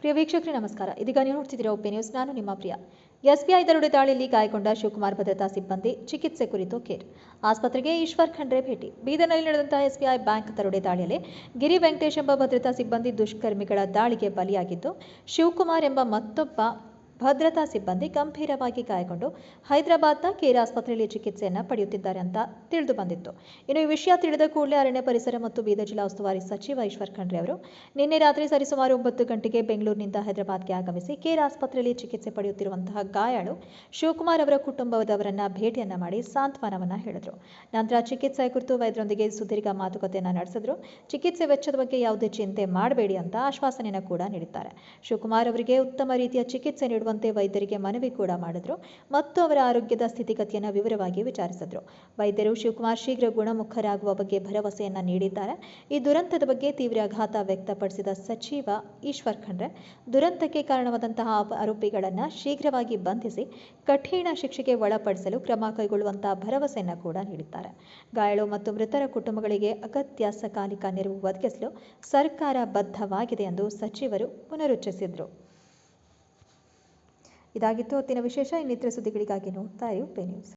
ಪ್ರಿಯ ವೀಕ್ಷಕರೇ, ನಮಸ್ಕಾರ. ಇದೀಗ ನೀವು ನೋಡ್ತಿದ್ದೀರಾ ಒಪ್ಪೆ ನ್ಯೂಸ್. ನಾನು ನಿಮ್ಮ ಪ್ರಿಯ. ಎಸ್ಬಿಐ ದರೋಡೆ ದಾಳಿಯಲ್ಲಿ ಗಾಯಗೊಂಡ ಶಿವಕುಮಾರ್ ಭದ್ರತಾ ಸಿಬ್ಬಂದಿ ಚಿಕಿತ್ಸೆ ಕುರಿತು ಕೇರ್. ಆಸ್ಪತ್ರೆಗೆ ಈಶ್ವರ್ ಖಂಡ್ರೆ ಭೇಟಿ. ಬೀದರ್ನಲ್ಲಿ ನಡೆದಂತಹ ಎಸ್ಬಿಐ ಬ್ಯಾಂಕ್ ದರೋಡೆ ದಾಳಿಯಲ್ಲಿ ಗಿರಿ ವೆಂಕಟೇಶ್ ಎಂಬ ಭದ್ರತಾ ಸಿಬ್ಬಂದಿ ದುಷ್ಕರ್ಮಿಗಳ ದಾಳಿಗೆ ಬಲಿಯಾಗಿದ್ದು, ಶಿವಕುಮಾರ್ ಎಂಬ ಮತ್ತೊಬ್ಬ ಭದ್ರತಾ ಸಿಬ್ಬಂದಿ ಗಂಭೀರವಾಗಿ ಗಾಯಗೊಂಡು ಹೈದರಾಬಾದ್ನ ಕೇರ್ ಆಸ್ಪತ್ರೆಯಲ್ಲಿ ಚಿಕಿತ್ಸೆಯನ್ನು ಪಡೆಯುತ್ತಿದ್ದಾರೆ ಅಂತ ತಿಳಿದು ಬಂದಿತ್ತು. ಇನ್ನು ಈ ವಿಷಯ ತಿಳಿದ ಕೂಡಲೇ ಅರಣ್ಯ ಪರಿಸರ ಮತ್ತು ಬೀದರ್ ಜಿಲ್ಲಾ ಉಸ್ತುವಾರಿ ಸಚಿವ ಈಶ್ವರ್ ಖಂಡ್ರೆ ಅವರು, ನಿನ್ನೆ ರಾತ್ರಿ ಸರಿಸುಮಾರು ಒಂಬತ್ತು ಗಂಟೆಗೆ ಬೆಂಗಳೂರಿನಿಂದ ಹೈದರಾಬಾದ್ಗೆ ಆಗಮಿಸಿ ಕೇರ್ ಆಸ್ಪತ್ರೆಯಲ್ಲಿ ಚಿಕಿತ್ಸೆ ಪಡೆಯುತ್ತಿರುವಂತಹ ಗಾಯಾಳು ಶಿವಕುಮಾರ್ ಅವರ ಕುಟುಂಬದವರನ್ನ ಭೇಟಿಯನ್ನ ಮಾಡಿ ಸಾಂತ್ವನವನ್ನ ಹೇಳಿದರು. ನಂತರ ಚಿಕಿತ್ಸೆ ಕುರಿತು ವೈದ್ಯರೊಂದಿಗೆ ಸುದೀರ್ಘ ಮಾತುಕತೆಯನ್ನ ನಡೆಸಿದ್ರು. ಚಿಕಿತ್ಸೆ ವೆಚ್ಚದ ಬಗ್ಗೆ ಯಾವುದೇ ಚಿಂತೆ ಮಾಡಬೇಡಿ ಅಂತ ಆಶ್ವಾಸನೆಯನ್ನು ಕೂಡ ನೀಡಿದ್ದಾರೆ. ಶಿವಕುಮಾರ್ ಅವರಿಗೆ ಉತ್ತಮ ರೀತಿಯ ಚಿಕಿತ್ಸೆ ವೈದ್ಯರಿಗೆ ಮನವಿ ಕೂಡ ಮಾಡಿದ್ರು. ಮತ್ತು ಅವರ ಆರೋಗ್ಯದ ಸ್ಥಿತಿಗತಿಯನ್ನು ವಿವರವಾಗಿ ವಿಚಾರಿಸಿದ್ರು. ವೈದ್ಯರು ಶಿವಕುಮಾರ್ ಶೀಘ್ರ ಗುಣಮುಖರಾಗುವ ಬಗ್ಗೆ ಭರವಸೆಯನ್ನ ನೀಡಿದ್ದಾರೆ. ಈ ದುರಂತದ ಬಗ್ಗೆ ತೀವ್ರ ಆಘಾತ ವ್ಯಕ್ತಪಡಿಸಿದ ಸಚಿವ ಈಶ್ವರ್ ಖಂಡ್ರೆ, ದುರಂತಕ್ಕೆ ಕಾರಣವಾದಂತಹ ಆರೋಪಿಗಳನ್ನು ಶೀಘ್ರವಾಗಿ ಬಂಧಿಸಿ ಕಠಿಣ ಶಿಕ್ಷೆಗೆ ಒಳಪಡಿಸಲು ಕ್ರಮ ಕೈಗೊಳ್ಳುವಂತಹ ಭರವಸೆಯನ್ನು ಕೂಡ ನೀಡಿದ್ದಾರೆ. ಗಾಯಾಳು ಮತ್ತು ಮೃತರ ಕುಟುಂಬಗಳಿಗೆ ಅಗತ್ಯ ಸಕಾಲಿಕ ನೆರವು ಒದಗಿಸಲು ಸರ್ಕಾರ ಬದ್ಧವಾಗಿದೆ ಎಂದು ಸಚಿವರು ಪುನರುಚ್ಚರಿಸಿದರು. ಇದಾಗಿತ್ತು. ಹೊತ್ತಿನ ವಿಶೇಷ ಇನ್ನಿತರ ಸುದ್ದಿಗಳಿಗಾಗಿ ನೋಡ್ತಾ ಇರಿ ಪೇ ನ್ಯೂಸ್